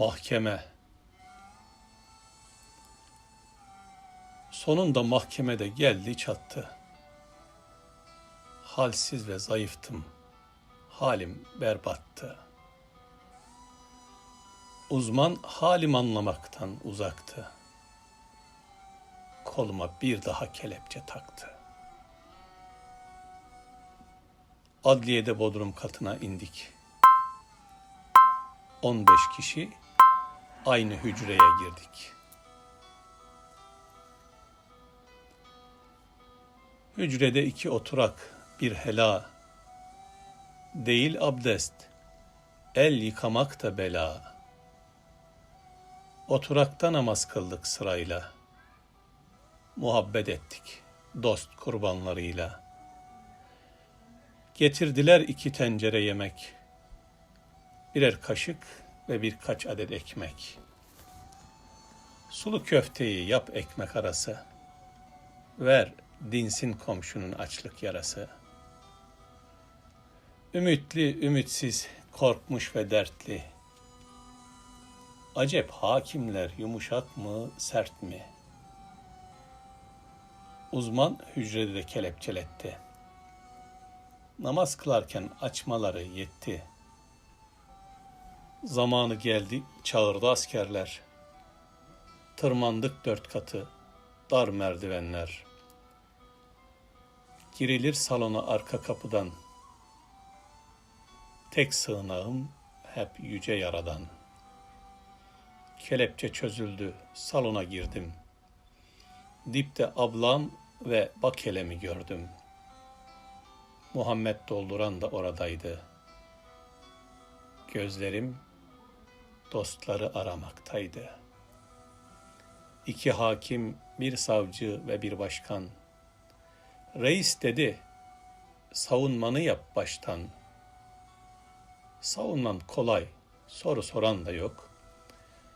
Mahkeme. Sonunda mahkemede geldi çattı. Halsiz ve zayıftım. Halim berbattı. Uzman halim anlamaktan uzaktı. Koluma bir daha kelepçe taktı. Adliyede bodrum katına indik. 15 kişi aynı hücreye girdik. Hücrede iki oturak, bir hela. Değil abdest, el yıkamak da bela. Oturakta namaz kıldık sırayla. Muhabbet ettik dost kurbanlarıyla. Getirdiler iki tencere yemek. Birer kaşık ve birkaç adet ekmek. Sulu köfteyi yap ekmek arası. Ver dinsin komşunun açlık yarası. Ümitli, ümitsiz, korkmuş ve dertli. Acep hakimler yumuşak mı, sert mi? Uzman hücrede de kelepçeletti. Namaz kılarken açmaları yetti. Zamanı geldi, çağırdı askerler. Tırmandık dört katı, dar merdivenler. Girilir salona arka kapıdan. Tek sığınağım hep yüce yaradan. Kelepçe çözüldü, salona girdim. Dipte ablam ve bakelemi gördüm. Muhammed dolduran da oradaydı. Gözlerim dostları aramaktaydı. İki hakim, bir savcı ve bir başkan. Reis dedi, savunmanı yap baştan. Savunman kolay, soru soran da yok.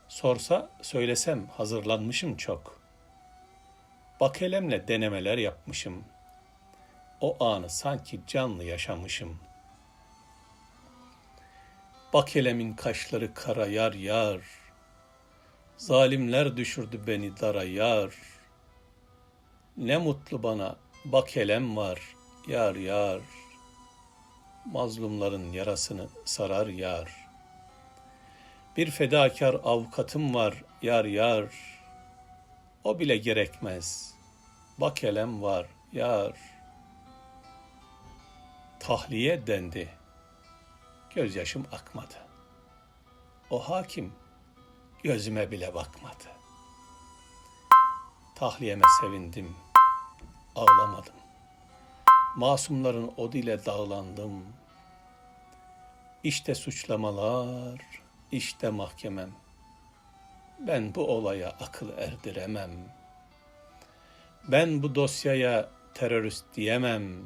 Sorsa söylesem hazırlanmışım çok. Bakelemle denemeler yapmışım. O anı sanki canlı yaşamışım. Bakelemin kaşları kara yar yar. Zalimler düşürdü beni dara yar. Ne mutlu bana bakelem var yar yar. Mazlumların yarasını sarar yar. Bir fedakar avukatım var yar yar. O bile gerekmez. Bakelem var yar. Tahliye dendi. Gözyaşım akmadı. O hakim gözüme bile bakmadı. Tahliyeme sevindim. Ağlamadım. Masumların odile dağlandım. İşte suçlamalar, işte mahkemem. Ben bu olaya akıl erdiremem. Ben bu dosyaya terörist diyemem.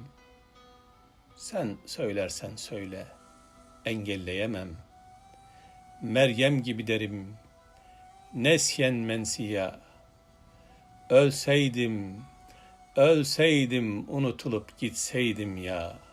Sen söylersen söyle, engelleyemem. Meryem gibi derim, nesyen mensiya. Ölseydim, ölseydim, unutulup gitseydim ya.''